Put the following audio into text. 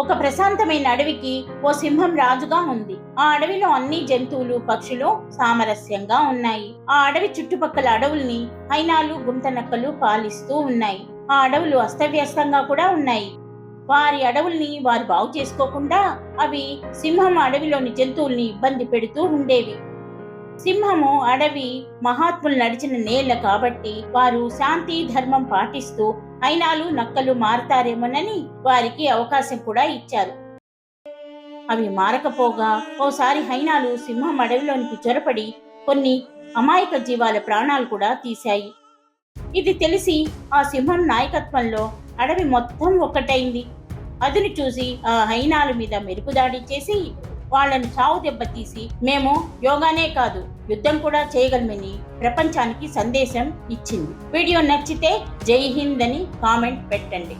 ఒక ప్రశాంతమైన అడవికి ఓ సింహం రాజుగా ఉంది. ఆ అడవిలో అన్ని జంతువులు పక్షులు సామరస్యంగా ఉన్నాయి. ఆ అడవి చుట్టుపక్కల అడవుల్ని హైనాలు గుంటనక్కలు పాలిస్తూ ఉన్నాయి. ఆ అడవులు అస్తవ్యస్తంగా కూడా ఉన్నాయి. వారి అడవుల్ని వారు బాగు చేసుకోకుండా అవి సింహం అడవిలోని జంతువుల్ని ఇబ్బంది పెడుతూ ఉండేవి. సింహము అడవి మహాత్ములు నడిచిన నేల కాబట్టి వారు శాంతి ధర్మం పాటిస్తూ అయినాలు నక్కలు మారతారేమోనని వారికి అవకాశం కూడా ఇచ్చారు. అవి మారకపోగా ఓసారి హైనాలు సింహం అడవిలోనికి చొరపడి కొన్ని అమాయక జీవాల ప్రాణాలు కూడా తీశాయి. ఇది తెలిసి ఆ సింహం నాయకత్వంలో అడవి మొత్తం ఒక్కటైంది. అదును చూసి ఆ హైనాల మీద మెరుపుదాడి చేసి వాళ్ళని చావు దెబ్బతీసి మేము యోగానే కాదు యుద్ధం కూడా చేయగలమని ప్రపంచానికి సందేశం ఇచ్చింది. వీడియో నచ్చితే జై హింద్ అని కామెంట్ పెట్టండి.